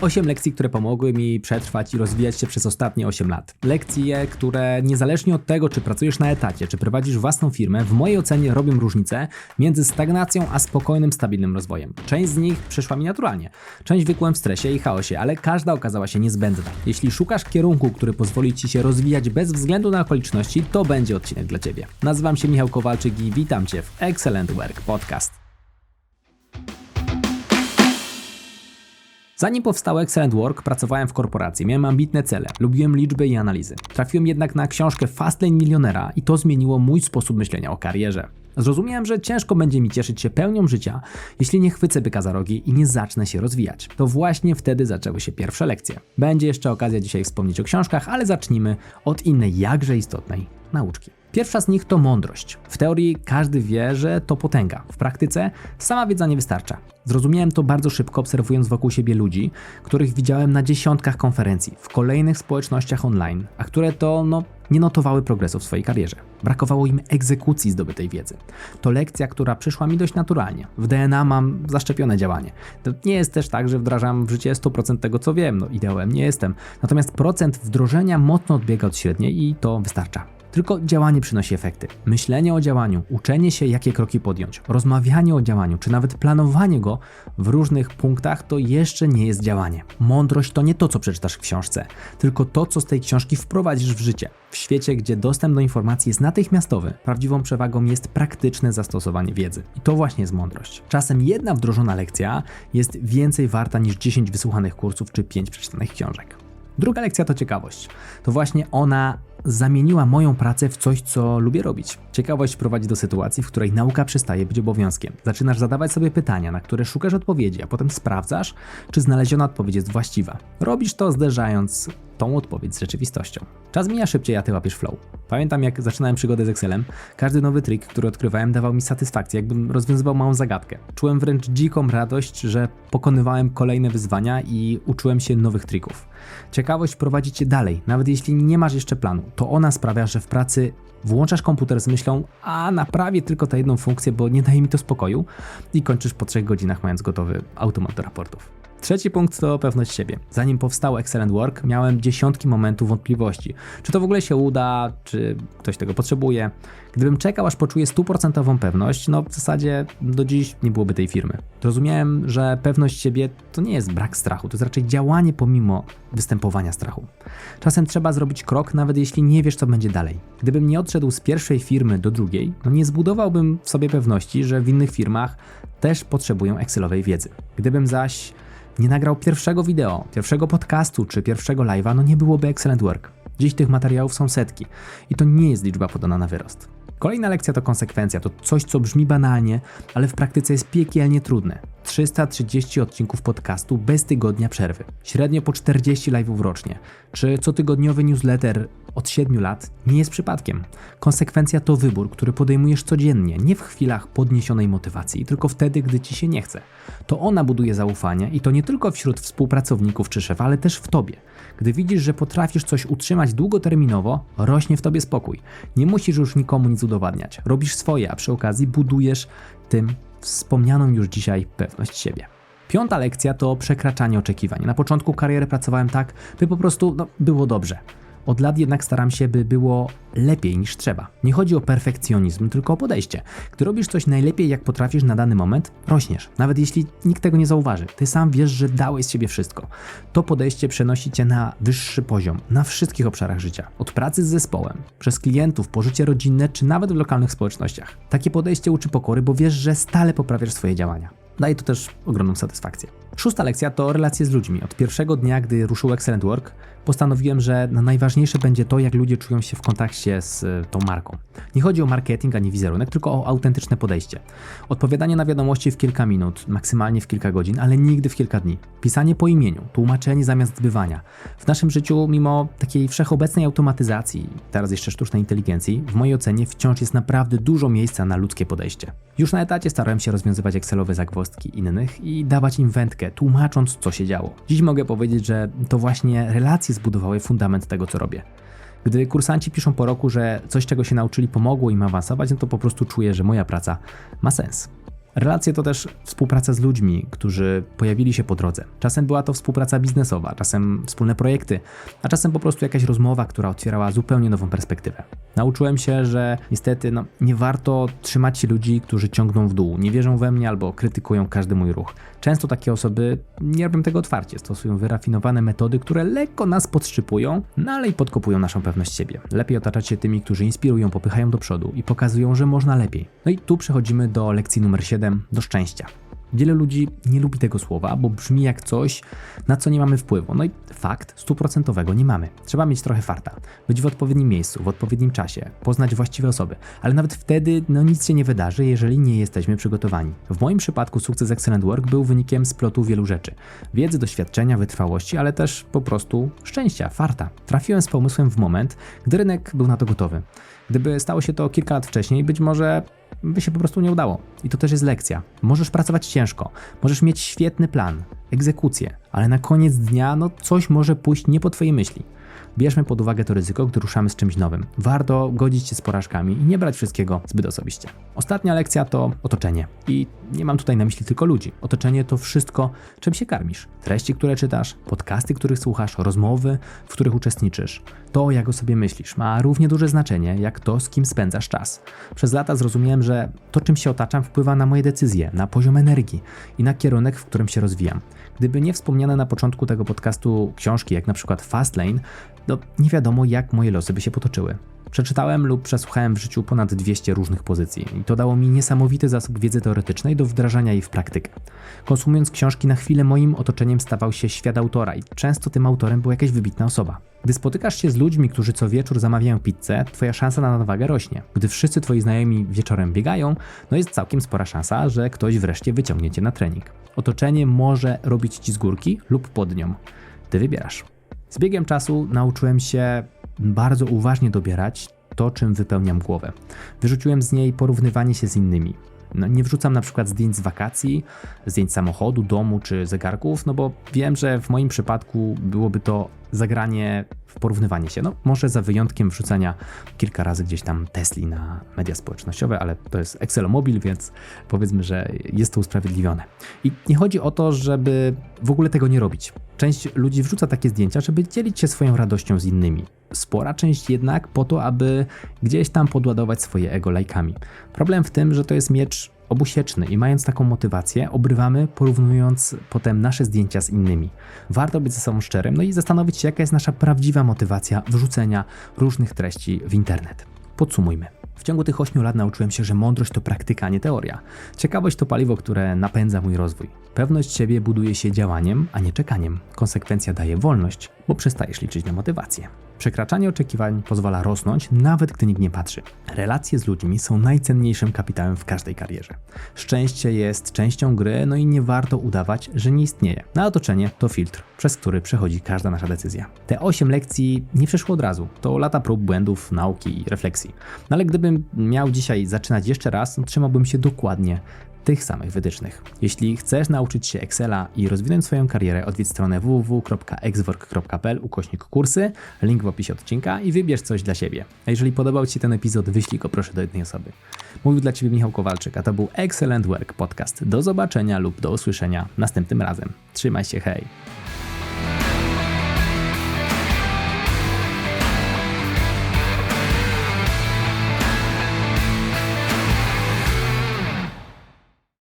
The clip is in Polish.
8 lekcji, które pomogły mi przetrwać i rozwijać się przez ostatnie 8 lat. Lekcje, które niezależnie od tego, czy pracujesz na etacie, czy prowadzisz własną firmę, w mojej ocenie robią różnicę między stagnacją a spokojnym, stabilnym rozwojem. Część z nich przyszła mi naturalnie. Część wykułem w stresie i chaosie, ale każda okazała się niezbędna. Jeśli szukasz kierunku, który pozwoli ci się rozwijać bez względu na okoliczności, to będzie odcinek dla ciebie. Nazywam się Michał Kowalczyk i witam cię w Excellent Work Podcast. Zanim powstał Excellent Work, pracowałem w korporacji, miałem ambitne cele, lubiłem liczby i analizy. Trafiłem jednak na książkę Fastlane Milionera i to zmieniło mój sposób myślenia o karierze. Zrozumiałem, że ciężko będzie mi cieszyć się pełnią życia, jeśli nie chwycę byka za rogi i nie zacznę się rozwijać. To właśnie wtedy zaczęły się pierwsze lekcje. Będzie jeszcze okazja dzisiaj wspomnieć o książkach, ale zacznijmy od innej jakże istotnej nauczki. Pierwsza z nich to mądrość. W teorii każdy wie, że to potęga. W praktyce sama wiedza nie wystarcza. Zrozumiałem to bardzo szybko, obserwując wokół siebie ludzi, których widziałem na dziesiątkach konferencji, w kolejnych społecznościach online, a które to, no, nie notowały progresu w swojej karierze. Brakowało im egzekucji zdobytej wiedzy. To lekcja, która przyszła mi dość naturalnie. W DNA mam zaszczepione działanie. To nie jest też tak, że wdrażam w życie 100% tego, co wiem. No, ideałem nie jestem. Natomiast procent wdrożenia mocno odbiega od średniej i to wystarcza. Tylko działanie przynosi efekty. Myślenie o działaniu, uczenie się, jakie kroki podjąć, rozmawianie o działaniu, czy nawet planowanie go w różnych punktach, to jeszcze nie jest działanie. Mądrość to nie to, co przeczytasz w książce, tylko to, co z tej książki wprowadzisz w życie. W świecie, gdzie dostęp do informacji jest natychmiastowy, prawdziwą przewagą jest praktyczne zastosowanie wiedzy. I to właśnie jest mądrość. Czasem jedna wdrożona lekcja jest więcej warta niż 10 wysłuchanych kursów czy 5 przeczytanych książek. Druga lekcja to ciekawość. To właśnie ona zamieniła moją pracę w coś, co lubię robić. Ciekawość prowadzi do sytuacji, w której nauka przestaje być obowiązkiem. Zaczynasz zadawać sobie pytania, na które szukasz odpowiedzi, a potem sprawdzasz, czy znaleziona odpowiedź jest właściwa. Robisz to zderzając tą odpowiedź z rzeczywistością. Czas mija szybciej, a ty łapiesz flow. Pamiętam, jak zaczynałem przygodę z Excelem, każdy nowy trik, który odkrywałem, dawał mi satysfakcję, jakbym rozwiązywał małą zagadkę. Czułem wręcz dziką radość, że pokonywałem kolejne wyzwania i uczyłem się nowych trików. Ciekawość prowadzi cię dalej, nawet jeśli nie masz jeszcze planu. To ona sprawia, że w pracy włączasz komputer z myślą, a naprawię tylko tę jedną funkcję, bo nie daje mi to spokoju i kończysz po trzech godzinach mając gotowy automat do raportów. Trzeci punkt to pewność siebie. Zanim powstał Excellent Work, miałem dziesiątki momentów wątpliwości. Czy to w ogóle się uda, czy ktoś tego potrzebuje. Gdybym czekał, aż poczuję stuprocentową pewność, no w zasadzie do dziś nie byłoby tej firmy. Rozumiałem, że pewność siebie to nie jest brak strachu, to jest raczej działanie pomimo występowania strachu. Czasem trzeba zrobić krok, nawet jeśli nie wiesz, co będzie dalej. Gdybym nie odszedł z pierwszej firmy do drugiej, no nie zbudowałbym w sobie pewności, że w innych firmach też potrzebują Excelowej wiedzy. Gdybym zaś nie nagrał pierwszego wideo, pierwszego podcastu czy pierwszego live'a, no nie byłoby Excellent Work. Dziś tych materiałów są setki i to nie jest liczba podana na wyrost. Kolejna lekcja to konsekwencja, to coś, co brzmi banalnie, ale w praktyce jest piekielnie trudne. 330 odcinków podcastu bez tygodnia przerwy, średnio po 40 live'ów rocznie, czy cotygodniowy newsletter od 7 lat nie jest przypadkiem. Konsekwencja to wybór, który podejmujesz codziennie, nie w chwilach podniesionej motywacji, tylko wtedy, gdy ci się nie chce. To ona buduje zaufanie i to nie tylko wśród współpracowników czy szefa, ale też w tobie. Gdy widzisz, że potrafisz coś utrzymać długoterminowo, rośnie w tobie spokój. Nie musisz już nikomu nic udowadniać. Robisz swoje, a przy okazji budujesz tym wspomnianą już dzisiaj pewność siebie. Piąta lekcja to przekraczanie oczekiwań. Na początku kariery pracowałem tak, by po prostu no, było dobrze. Od lat jednak staram się, by było lepiej niż trzeba. Nie chodzi o perfekcjonizm, tylko o podejście. Gdy robisz coś najlepiej, jak potrafisz na dany moment, rośniesz. Nawet jeśli nikt tego nie zauważy. Ty sam wiesz, że dałeś z siebie wszystko. To podejście przenosi cię na wyższy poziom, na wszystkich obszarach życia. Od pracy z zespołem, przez klientów, po życie rodzinne, czy nawet w lokalnych społecznościach. Takie podejście uczy pokory, bo wiesz, że stale poprawiasz swoje działania. Daje to też ogromną satysfakcję. Szósta lekcja to relacje z ludźmi. Od pierwszego dnia, gdy ruszył Excellent Work, postanowiłem, że najważniejsze będzie to, jak ludzie czują się w kontakcie z e, tą marką. Nie chodzi o marketing ani wizerunek, tylko o autentyczne podejście. Odpowiadanie na wiadomości w kilka minut, maksymalnie w kilka godzin, ale nigdy w kilka dni. Pisanie po imieniu, tłumaczenie zamiast zbywania. W naszym życiu, mimo takiej wszechobecnej automatyzacji, teraz jeszcze sztucznej inteligencji, w mojej ocenie wciąż jest naprawdę dużo miejsca na ludzkie podejście. Już na etacie starałem się rozwiązywać Excelowe zagwozdki innych i dawać im wędkę, tłumacząc, co się działo. Dziś mogę powiedzieć, że to właśnie relacje zbudowały fundament tego, co robię. Gdy kursanci piszą po roku, że coś, czego się nauczyli, pomogło im awansować, no to po prostu czuję, że moja praca ma sens. Relacje to też współpraca z ludźmi, którzy pojawili się po drodze. Czasem była to współpraca biznesowa, czasem wspólne projekty, a czasem po prostu jakaś rozmowa, która otwierała zupełnie nową perspektywę. Nauczyłem się, że niestety no, nie warto trzymać się ludzi, którzy ciągną w dół, nie wierzą we mnie albo krytykują każdy mój ruch. Często takie osoby nie robią tego otwarcie, stosują wyrafinowane metody, które lekko nas podszczypują, no ale i podkopują naszą pewność siebie. Lepiej otaczać się tymi, którzy inspirują, popychają do przodu i pokazują, że można lepiej. No i tu przechodzimy do lekcji numer 7, do szczęścia. Wiele ludzi nie lubi tego słowa, bo brzmi jak coś, na co nie mamy wpływu. No i fakt, stuprocentowego nie mamy. Trzeba mieć trochę farta, być w odpowiednim miejscu, w odpowiednim czasie, poznać właściwe osoby, ale nawet wtedy no, nic się nie wydarzy, jeżeli nie jesteśmy przygotowani. W moim przypadku sukces Excellent Work był wynikiem splotu wielu rzeczy. Wiedzy, doświadczenia, wytrwałości, ale też po prostu szczęścia, farta. Trafiłem z pomysłem w moment, gdy rynek był na to gotowy. Gdyby stało się to kilka lat wcześniej, być może by się po prostu nie udało. I to też jest lekcja. Możesz pracować ciężko, możesz mieć świetny plan, egzekucję, ale na koniec dnia no coś może pójść nie po twojej myśli. Bierzmy pod uwagę to ryzyko, gdy ruszamy z czymś nowym. Warto godzić się z porażkami i nie brać wszystkiego zbyt osobiście. Ostatnia lekcja to otoczenie. I nie mam tutaj na myśli tylko ludzi. Otoczenie to wszystko, czym się karmisz. Treści, które czytasz, podcasty, których słuchasz, rozmowy, w których uczestniczysz. To, jak o sobie myślisz, ma równie duże znaczenie, jak to, z kim spędzasz czas. Przez lata zrozumiałem, że to, czym się otaczam, wpływa na moje decyzje, na poziom energii i na kierunek, w którym się rozwijam. Gdyby nie wspomniane na początku tego podcastu książki, jak na przykład Fastlane, no nie wiadomo, jak moje losy by się potoczyły. Przeczytałem lub przesłuchałem w życiu ponad 200 różnych pozycji i to dało mi niesamowity zasób wiedzy teoretycznej do wdrażania jej w praktykę. Konsumując książki na chwilę moim otoczeniem stawał się świat autora i często tym autorem była jakaś wybitna osoba. Gdy spotykasz się z ludźmi, którzy co wieczór zamawiają pizzę, twoja szansa na nadwagę rośnie. Gdy wszyscy twoi znajomi wieczorem biegają, no jest całkiem spora szansa, że ktoś wreszcie wyciągnie cię na trening. Otoczenie może robić ci z górki lub pod nią. Ty wybierasz. Z biegiem czasu nauczyłem się bardzo uważnie dobierać to, czym wypełniam głowę. Wyrzuciłem z niej porównywanie się z innymi. No, nie wrzucam na przykład zdjęć z wakacji, zdjęć samochodu, domu czy zegarków, no bo wiem, że w moim przypadku byłoby to zagranie w porównywanie się. No, może za wyjątkiem wrzucania kilka razy gdzieś tam Tesli na media społecznościowe, ale to jest Excelomobil, więc powiedzmy, że jest to usprawiedliwione. I nie chodzi o to, żeby w ogóle tego nie robić. Część ludzi wrzuca takie zdjęcia, żeby dzielić się swoją radością z innymi. Spora część jednak po to, aby gdzieś tam podładować swoje ego lajkami. Problem w tym, że to jest miecz obusieczny i mając taką motywację, obrywamy porównując potem nasze zdjęcia z innymi. Warto być ze sobą szczerym, no i zastanowić się, jaka jest nasza prawdziwa motywacja wrzucenia różnych treści w internet. Podsumujmy. W ciągu tych 8 lat nauczyłem się, że mądrość to praktyka, a nie teoria. Ciekawość to paliwo, które napędza mój rozwój. Pewność siebie buduje się działaniem, a nie czekaniem. Konsekwencja daje wolność, bo przestajesz liczyć na motywację. Przekraczanie oczekiwań pozwala rosnąć, nawet gdy nikt nie patrzy. Relacje z ludźmi są najcenniejszym kapitałem w każdej karierze. Szczęście jest częścią gry, no i nie warto udawać, że nie istnieje. Na otoczenie to filtr, przez który przechodzi każda nasza decyzja. Te 8 lekcji nie przeszło od razu. To lata prób, błędów, nauki i refleksji. No ale gdybym miał dzisiaj zaczynać jeszcze raz, trzymałbym się dokładnie tych samych wytycznych. Jeśli chcesz nauczyć się Excela i rozwinąć swoją karierę, odwiedź stronę www.exwork.pl ukośnik kursy, link w opisie odcinka i wybierz coś dla siebie. A jeżeli podobał Ci się ten epizod, wyślij go proszę do jednej osoby. Mówił dla Ciebie Michał Kowalczyk, a to był Excellent Work Podcast. Do zobaczenia lub do usłyszenia następnym razem. Trzymaj się, hej!